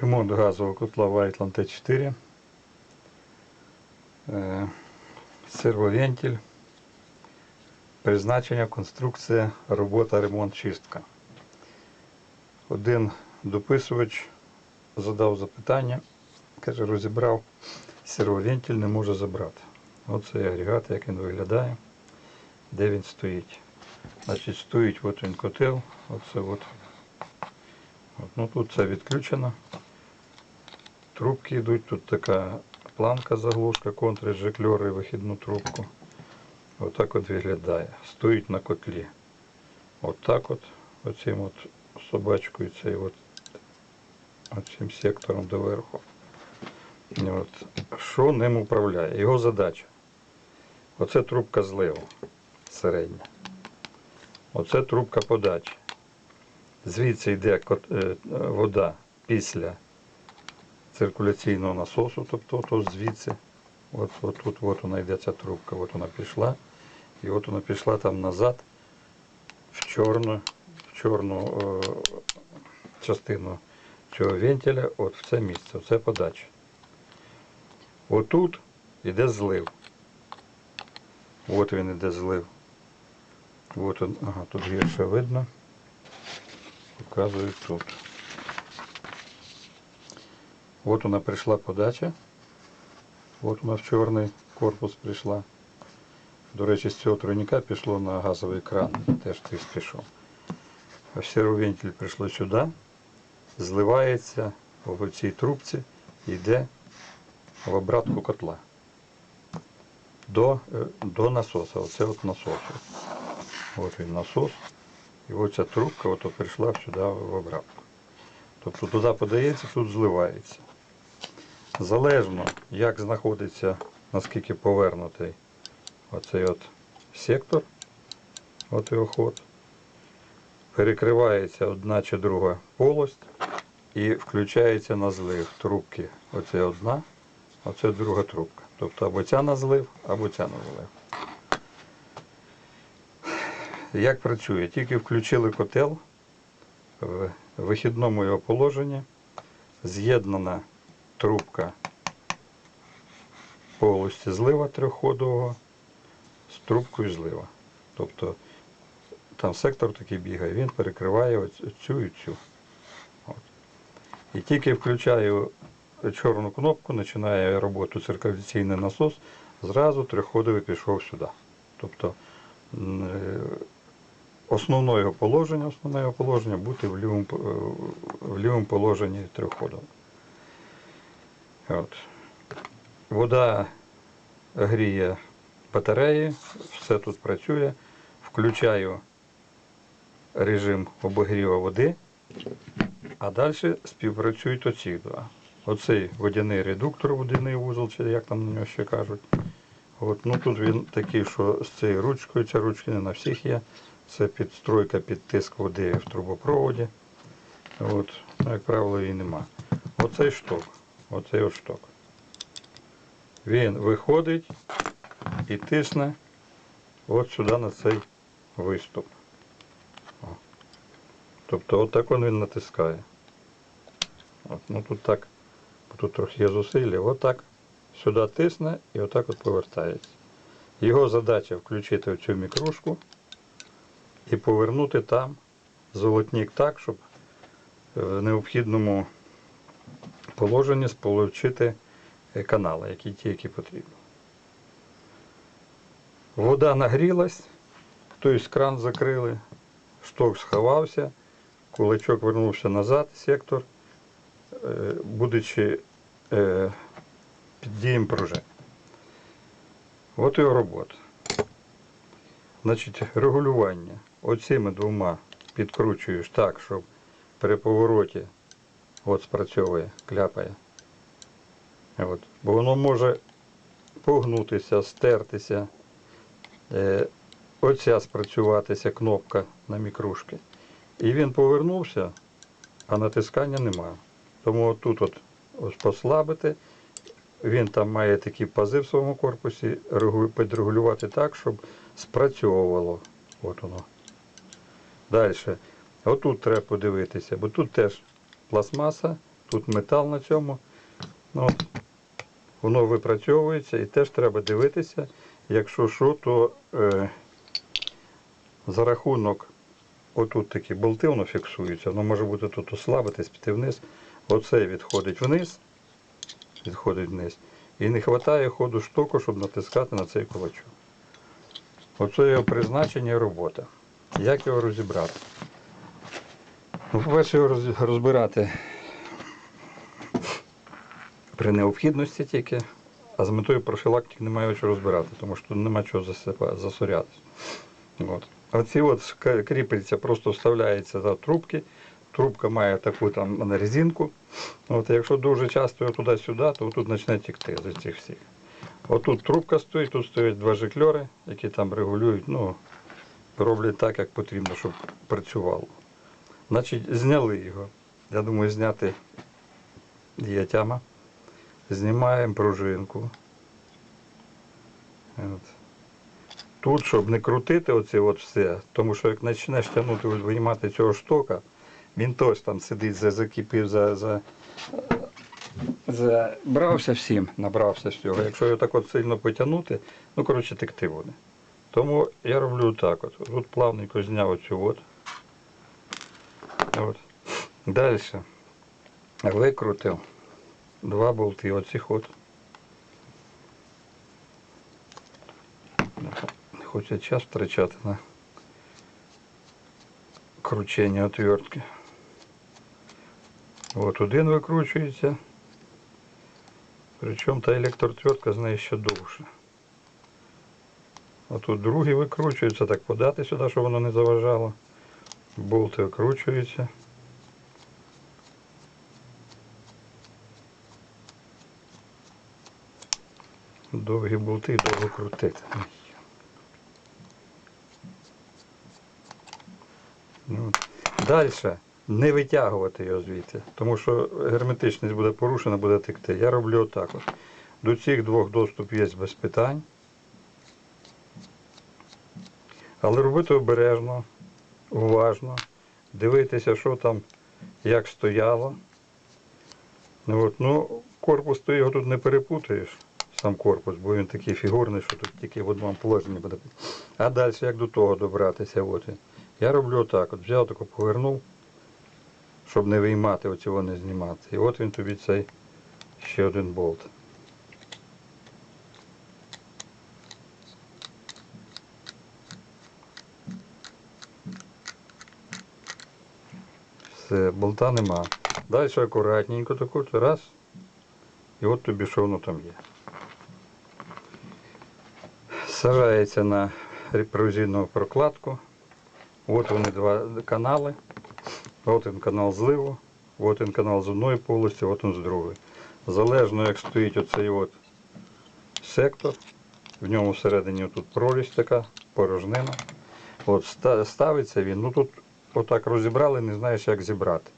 Ремонт газового котла Whiteland Т4. Е, Сервовентиль. Призначення, конструкція, робота, ремонт, чистка. Один дописувач задав запитання, каже, розібрав, сервовентиль не може забрати. Оце агрегат, як він виглядає, де він стоїть. Значить, стоїть от він котел, оце. От, ну, тут це відключено. Трубки йдуть, тут така планка заглушка, контржекльори, вихідну трубку. Отак от виглядає. Стоїть на котлі. Отак от, оцим от собачкою, цей от, оцим сектором доверху. От. Що ним управляє? Його задача. Оце трубка зливу середня. Оце трубка подачі. Звідси йде е, вода після циркуляційного насосу, тобто то звідси. От, от тут от вона йде ця трубка, от вона пішла. І от вона пішла там назад в чорну, в чорну е, частину цього вентиля, от в це місце, це подача. Отут йде злив. От він іде злив. От ага, тут гірше видно. Показую тут. От вона прийшла подача. От вона в чорний корпус прийшла. До речі, з цього тройника пішло на газовий кран, теж тиск пішов. А сервовентиль прийшло сюди, зливається в цій трубці, йде в обратку котла. До, е, до насоса. Оце от насос. От він насос. І ось ця трубка от прийшла сюди в обратку. Тобто туди подається, тут зливається. Залежно, як знаходиться, наскільки повернутий оцей от сектор, от його ход, перекривається одна чи друга полость і включається на злив трубки. Оце одна, оце друга трубка. Тобто або ця на злив, або ця на злив. Як працює? Тільки включили котел в вихідному його положенні, з'єднана трубка полості злива трьохходового з трубкою злива. Тобто там сектор такий бігає, він перекриває цю і цю. От. І тільки включаю чорну кнопку, починає роботу циркуляційний насос, зразу трьохходовий пішов сюди. Тобто е, основне його положення, основне положення бути в лівому, е, в лівому положенні трьохходового. От. Вода гріє батареї, все тут працює. Включаю режим обогріву води, а далі співпрацюють оці два. Оцей водяний редуктор, водяний вузол, чи як там на нього ще кажуть. От, ну тут він такий, що з цією ручкою, ця ручка не на всіх є. Це підстройка під тиск води в трубопроводі. От, ну, як правило, її нема. Оцей шток. Оцей от шток. Він виходить і тисне от сюди на цей виступ. О. Тобто отак он він натискає. От, ну тут так, тут трохи є зусилля, отак сюди тисне і отак от повертається. Його задача включити в цю мікрушку і повернути там золотник так, щоб в необхідному положенні сполучити е, канали, які ті, які потрібно. Вода нагрілась, тобто кран закрили, шток сховався, кулачок вернувся назад, сектор, е, будучи е, під дієм пружин. От його робота. Значить, регулювання оцими двома підкручуєш так, щоб при повороті от спрацьовує, кляпає. От. Бо воно може погнутися, стертися. Е, оця спрацюватися кнопка на мікрушки. І він повернувся, а натискання немає. Тому отут от послабити. Він там має такі пази в своєму корпусі, підрегулювати так, щоб спрацьовувало. От воно. Далі. Отут треба подивитися, бо тут теж пластмаса, тут метал на цьому. Ну, воно випрацьовується і теж треба дивитися. Якщо що, то е, за рахунок отут такі болти воно фіксується, воно може бути тут ослабитись, піти вниз. Оцей відходить вниз, відходить вниз. І не вистачає ходу штоку, щоб натискати на цей кулачок. Оце його призначення і робота. Як його розібрати? По-перше, розбирати при необхідності тільки, а з метою профілактики немає чого розбирати, тому що тут немає чого засипа- засорятися. От. Кріпельця просто вставляється за трубки. Трубка має таку там резинку. Якщо дуже часто його туди-сюди, то тут почне тікти з цих всіх. Отут трубка стоїть, тут стоять два жикльори, які там регулюють, ну, роблять так, як потрібно, щоб працювало. Значить, зняли його. Я думаю, зняти є тяма. Знімаємо пружинку. От. Тут, щоб не крутити оце от все, тому що як почнеш тягнути, виймати цього штока, він теж там сидить, за- закипів, за, за, забрався всім, набрався всього. Якщо його так от сильно потягнути, ну коротше текти буде. Тому я роблю так от. Тут плавненько зняв оцю от. От. Далі. Викрутив два болти оцих от. Хоче час втрачати на кручення отвертки. От один викручується. Причому та електротвертка з неї ще довше. А тут другий викручується, так подати сюди, щоб воно не заважало. Болти викручуються. Довгі болти довго крутити. Ну, Далі не витягувати його звідти, тому що герметичність буде порушена, буде текти. Я роблю отак. От. До цих двох доступ є без питань. Але робити обережно, уважно, дивитися, що там, як стояло. Ну, от, ну, корпус ти його тут не перепутаєш, сам корпус, бо він такий фігурний, що тут тільки в одному положенні буде. А далі як до того добратися? От. Я роблю отак, от взяв таку повернув, щоб не виймати, оцього не знімати. І от він тобі цей ще один болт. Все, болта нема. Далі акуратненько таку, раз. І от тобі що воно там є. Сажається на пружинну прокладку. От вони два канали. От він канал зливу, от він канал з одної полості, от він з другої. Залежно як стоїть оцей от сектор, в ньому всередині тут прорізь така, порожнина. От ставиться він, ну тут отак розібрали, не знаєш як зібрати.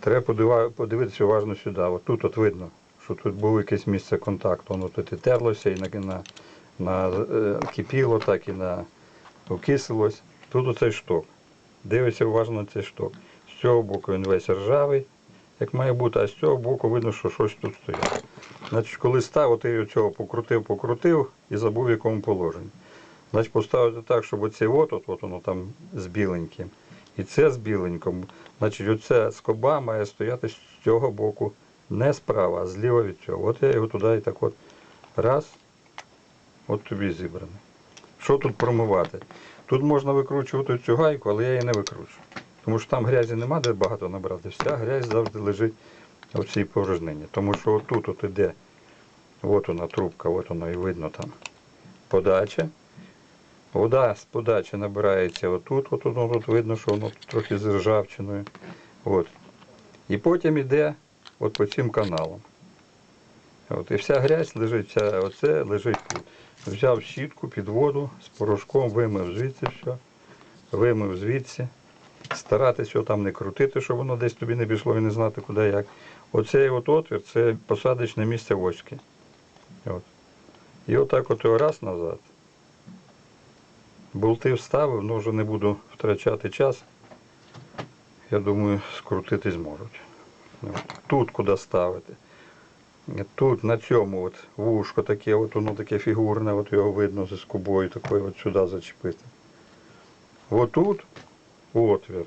Треба подивитися уважно сюди. От тут от видно, що тут було якесь місце контакту. Воно тут і терлося, і на, на, на е, кипіло, так і на окисилось. Тут оцей шток. Дивиться уважно цей шток. З цього боку він весь ржавий, як має бути, а з цього боку видно, що щось тут стоїть. Значить, коли став, ти цього покрутив, покрутив і забув в якому положенні. Значить, поставити так, щоб оце от, от, от воно там з біленьким. І це з біленьким. Значить, оця скоба має стояти з цього боку, не справа, а зліва від цього. От я його туди і так от раз, от тобі зібраний. Що тут промивати? Тут можна викручувати цю гайку, але я її не викручу. Тому що там грязі нема, де багато набрати. Вся грязь завжди лежить в цій порожнині. Тому що отут от іде, от вона трубка, от вона і видно там подача. Вода з подачі набирається отут, от воно тут видно, що воно трохи з ржавчиною. От. І потім йде от по цим каналам. От, і вся грязь лежить, вся оце лежить тут. Взяв щітку під воду з порошком, вимив звідси все, вимив звідси. Старатися його там не крутити, щоб воно десь тобі не пішло і не знати куди як. Оцей от отвір це посадочне місце вочки. От. І отак от його раз назад. Болти вставив, ну вже не буду втрачати час. Я думаю, скрутити зможуть. Тут куди ставити. Тут на цьому от вушко таке, от воно таке фігурне, от його видно зі скобою такою от сюди зачепити. От тут отвір.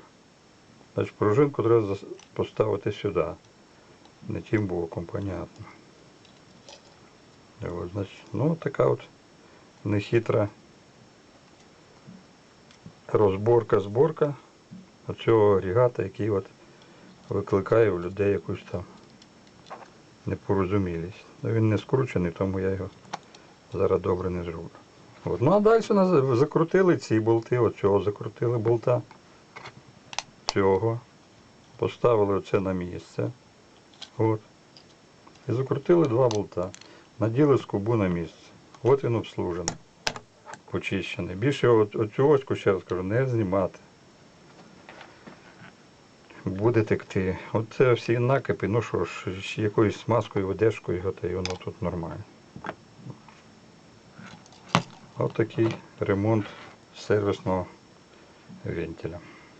Значить, пружинку треба поставити сюди. Не тим боком, понятно. От, значить, ну така от нехитра розборка, зборка оцього агрегата, який от викликає у людей якусь там непорозумілість. Ну, він не скручений, тому я його зараз добре не зроблю. От. Ну а далі закрутили ці болти, от цього закрутили болта. Цього. Поставили оце на місце. От. І закрутили два болта. Наділи скобу на місце. От він обслужений. Почищений. Більше оцю оську, ще раз кажу, не знімати. Буде текти. Оце всі накипи, ну що ж, якоюсь смазкою, одежкою його, та й воно тут нормально. Ось такий ремонт сервісного вентиля.